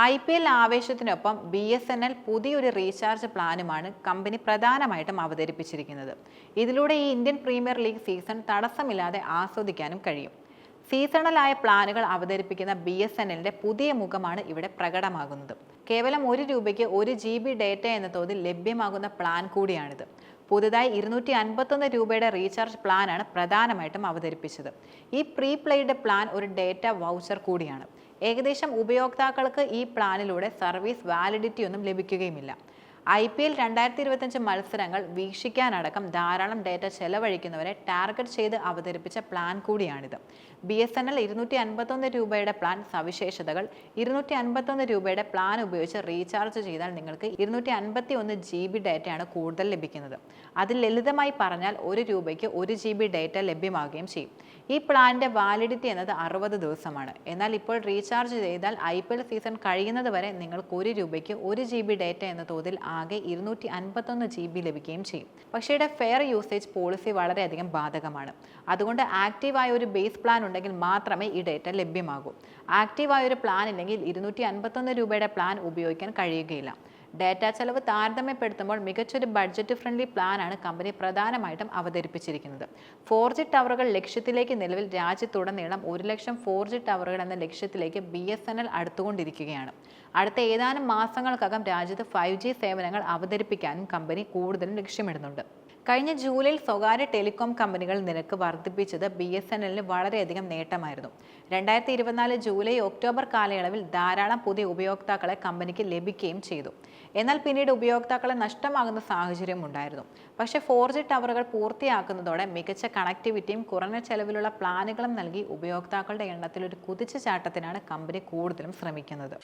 I P L ആവേശത്തിനൊപ്പം B S N L പുതിയൊരു recharge പ്ലാനുമാണ് കമ്പനി പ്രധാനമായിട്ടും അവതരിപ്പിച്ചിരിക്കുന്നത്. ഇതിലൂടെ ഈ ഇന്ത്യൻ പ്രീമിയർ ലീഗ് സീസൺ തടസ്സമില്ലാതെ ആസ്വദിക്കാനും കഴിയും. സീസണലായ പ്ലാനുകൾ അവതരിപ്പിക്കുന്ന ബി എസ് എൻ എല്ലിന്റെ പുതിയ മുഖമാണ് ഇവിടെ പ്രകടമാകുന്നത്. കേവലം ഒരു രൂപയ്ക്ക് ഒരു ജി ബി ഡേറ്റ എന്ന തോതിൽ ലഭ്യമാകുന്ന പ്ലാൻ കൂടിയാണിത്. പുതുതായി ഇരുന്നൂറ്റി അൻപത്തൊന്ന് രൂപയുടെ റീചാർജ് പ്ലാനാണ് പ്രധാനമായിട്ടും അവതരിപ്പിച്ചത്. ഈ പ്രീ പ്ലെയ്ഡ് പ്ലാൻ ഒരു ഡേറ്റ വൗച്ചർ കൂടിയാണ്. ഏകദേശം ഉപയോക്താക്കൾക്ക് ഈ പ്ലാനിലൂടെ സർവീസ് വാലിഡിറ്റി ഒന്നും ലഭിക്കുകയുമില്ല. ഐ പി എൽ രണ്ടായിരത്തി ഇരുപത്തഞ്ച് മത്സരങ്ങൾ വീക്ഷിക്കാനടക്കം ധാരാളം ഡേറ്റ ചെലവഴിക്കുന്നവരെ ടാർഗറ്റ് ചെയ്ത് അവതരിപ്പിച്ച പ്ലാൻ കൂടിയാണിത്. ബി എസ് എൻ എൽ ഇരുന്നൂറ്റി അൻപത്തൊന്ന് രൂപയുടെ പ്ലാൻ സവിശേഷതകൾ ഇരുന്നൂറ്റി അൻപത്തൊന്ന് രൂപയുടെ പ്ലാൻ ഉപയോഗിച്ച് റീചാർജ് ചെയ്താൽ നിങ്ങൾക്ക് ഇരുന്നൂറ്റി അൻപത്തി ഒന്ന് ജി ബി ഡേറ്റയാണ് കൂടുതൽ ലഭിക്കുന്നത്. അത് ലളിതമായി പറഞ്ഞാൽ ഒരു രൂപയ്ക്ക് ഒരു ജി ബി ഡേറ്റ ലഭ്യമാവുകയും ചെയ്യും. ഈ പ്ലാനിന്റെ വാലിഡിറ്റി എന്നത് അറുപത് ദിവസമാണ്. എന്നാൽ ഇപ്പോൾ റീചാർജ് ചെയ്താൽ ഐ പി എൽ സീസൺ കഴിയുന്നത് വരെ നിങ്ങൾക്ക് ഒരു രൂപയ്ക്ക് ഒരു ജി ബി ഡേറ്റ എന്ന തോതിൽ ആകെ ഇരുന്നൂറ്റി അൻപത്തൊന്ന് ജി ബി ലഭിക്കുകയും ചെയ്യും. പക്ഷേ ഫെയർ യൂസേജ് പോളിസി വളരെയധികം ബാധകമാണ്. അതുകൊണ്ട് ആക്റ്റീവായ ഒരു ബേസ് പ്ലാൻ ഉണ്ടെങ്കിൽ മാത്രമേ ഈ ഡേറ്റ ലഭ്യമാകൂ. ആക്റ്റീവായ ഒരു പ്ലാൻ ഇല്ലെങ്കിൽ ഇരുന്നൂറ്റി അൻപത്തൊന്ന് രൂപയുടെ പ്ലാൻ ഉപയോഗിക്കാൻ കഴിയുകയില്ല. ഡാറ്റ ചെലവ് താരതമ്യപ്പെടുത്തുമ്പോൾ മികച്ചൊരു ബഡ്ജറ്റ് ഫ്രണ്ട്ലി പ്ലാനാണ് കമ്പനി പ്രധാനമായിട്ടും അവതരിപ്പിച്ചിരിക്കുന്നത്. ഫോർ ജി ടവറുകൾ ലക്ഷ്യത്തിലേക്ക് നിലവിൽ രാജ്യത്തുടനീളം ഒരു ലക്ഷം ഫോർ ജി ടവറുകൾ എന്ന ലക്ഷ്യത്തിലേക്ക് ബി എസ് എൻ എൽ അടുത്തുകൊണ്ടിരിക്കുകയാണ്. അടുത്ത ഏതാനും മാസങ്ങൾക്കകം രാജ്യത്ത് ഫൈവ് ജി സേവനങ്ങൾ അവതരിപ്പിക്കാനും കമ്പനി കൂടുതലും ലക്ഷ്യമിടുന്നുണ്ട്. കഴിഞ്ഞ ജൂലൈയിൽ സ്വകാര്യ ടെലികോം കമ്പനികൾ നിരക്ക് വർദ്ധിപ്പിച്ചത് ബി എസ് എൻ എല്ലിന് വളരെയധികം നേട്ടമായിരുന്നു. രണ്ടായിരത്തി ഇരുപത്തിനാല് ജൂലൈ ഒക്ടോബർ കാലയളവിൽ ധാരാളം പുതിയ ഉപയോക്താക്കളെ കമ്പനിക്ക് ലഭിക്കുകയും ചെയ്തു. എന്നാൽ പിന്നീട് ഉപയോക്താക്കളെ നഷ്ടമാകുന്ന സാഹചര്യം ഉണ്ടായിരുന്നു. പക്ഷേ ഫോർ ജി ടവറുകൾ പൂർത്തിയാക്കുന്നതോടെ മികച്ച കണക്ടിവിറ്റിയും കുറഞ്ഞ ചെലവിലുള്ള പ്ലാനുകളും നൽകി ഉപയോക്താക്കളുടെ എണ്ണത്തിൽ ഒരു കുതിച്ചുചാട്ടത്തിനാണ് കമ്പനി കൂടുതലും ശ്രമിക്കുന്നത്.